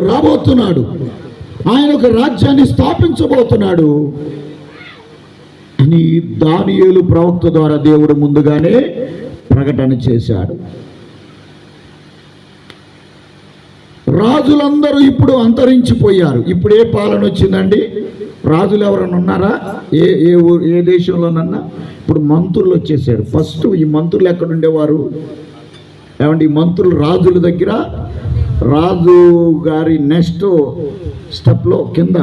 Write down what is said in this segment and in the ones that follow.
రాబోతున్నాడు. ఆయన ఒక రాజ్యాన్ని స్థాపించబోతున్నాడు. అని దానియేలు ప్రవక్త ద్వారా దేవుడు ముందుగానే ప్రకటన చేశాడు. రాజులందరూ ఇప్పుడు అంతరించిపోయారు. ఇప్పుడు ఏ పాలన వచ్చిందండి. రాజులు ఎవరైనా ఉన్నారా? ఏ ఏ ఏ దేశంలోనన్నా? ఇప్పుడు మంత్రులు వచ్చేసారు. ఫస్ట్ ఈ మంత్రులు ఎక్కడుండేవారు? ఏమంటే ఈ మంత్రులు రాజుల దగ్గర రాజు గారి నెక్స్ట్ స్టెప్లో కింద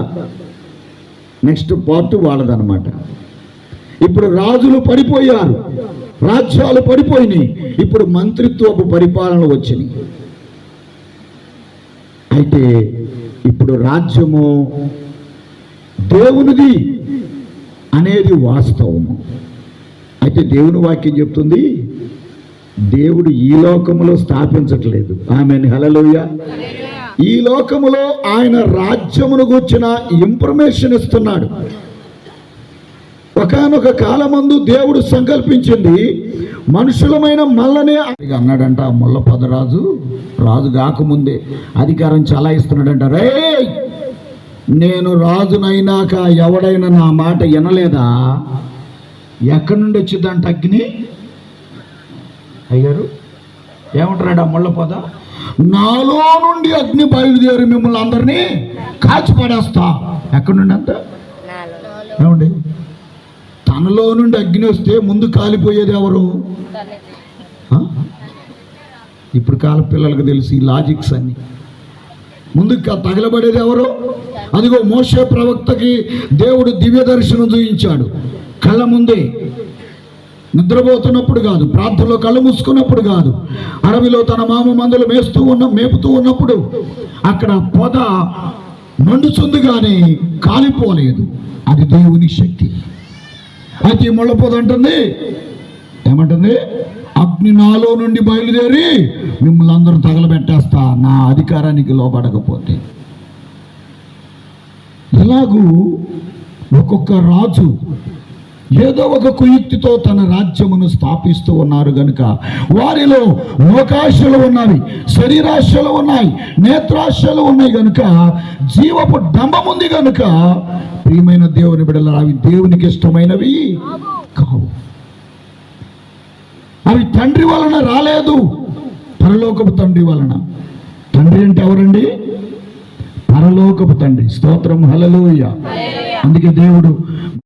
నెక్స్ట్ పార్ట్ వాళ్ళదనమాట ఇప్పుడు రాజులు పడిపోయారు. రాజ్యాలు పడిపోయినాయి. ఇప్పుడు మంత్రిత్వపు పరిపాలన వచ్చినాయి. అయితే ఇప్పుడు రాజ్యము దేవునిది అనేది వాస్తవము. అయితే దేవుని వాక్యం చెప్తుంది దేవుడు ఈ లోకములో స్థాపించట్లేదు. ఆమె హలలోయ ఈ లోకములో ఆయన రాజ్యమును గూర్చిన ఇన్ఫర్మేషన్ ఇస్తున్నాడు. ఒకనొక కాలమందు దేవుడు సంకల్పించింది మనుషులమైన మల్లనే అన్నాడంట ఆ ముళ్ళ పదరాజు రాజు కాకముందే అధికారం చలాయిస్తున్నాడంట. రే నేను రాజునైనాక ఎవడైనా నా మాట వినలేదా? ఎక్కడి నుండి వచ్చిందంట అగ్ని? అయ్యారు ఏమంటున్నాడు ఆ ముళ్ళ పొద? నాలో నుండి అగ్ని బయలుదేరి మిమ్మల్ని అందరినీ కాచిపడేస్తా. ఎక్కడి నుండి అంత? ఏమండి? తనలో నుండి అగ్ని వస్తే ముందు కాలిపోయేది ఎవరు? ఇప్పుడు కాల పిల్లలకు తెలిసి ఈ లాజిక్స్ అన్ని. ముందు తగలబడేది ఎవరు? అదిగో మోసే ప్రవక్తకి దేవుడు దివ్య దర్శనం చూపించాడు. కళ్ళ ముందే. నిద్రపోతున్నప్పుడు కాదు ప్రార్థనలో కళ్ళు మూసుకున్నప్పుడు కాదు అడవిలో తన మామ మందులు మేస్తూ ఉన్న మేపుతూ ఉన్నప్పుడు అక్కడ పొద మండుచుంది కానీ కాలిపోలేదు. అది దేవుని శక్తి. అయితే ఈ ముళ్ళ పొద అంటుంది ఏమంటుంది? అగ్ని నాలో నుండి బయలుదేరి మిమ్మల్ని అందరూ తగలబెట్టేస్తా నా అధికారానికి లోపడకపోతే ఇలాగూ ఒక్కొక్క రాజు ఏదో ఒక కుయుక్తితో తన రాజ్యమును స్థాపిస్తూ ఉన్నారు గనుక వారిలో లోకాశలు ఉన్నవి శరీరాశలు ఉన్నాయి నేత్రాశలు ఉన్నాయి గనుక జీవపు డంబం ఉంది గనుక ప్రియమైన దేవుని బిడల అవి దేవునికి ఇష్టమైనవి కావు. అవి తండ్రి వలన రాలేదు. పరలోకపు తండ్రి వలన. తండ్రి అంటే ఎవరండి? పరలోకపు తండ్రి. స్తోత్రం. హలలోయ అందుకే దేవుడు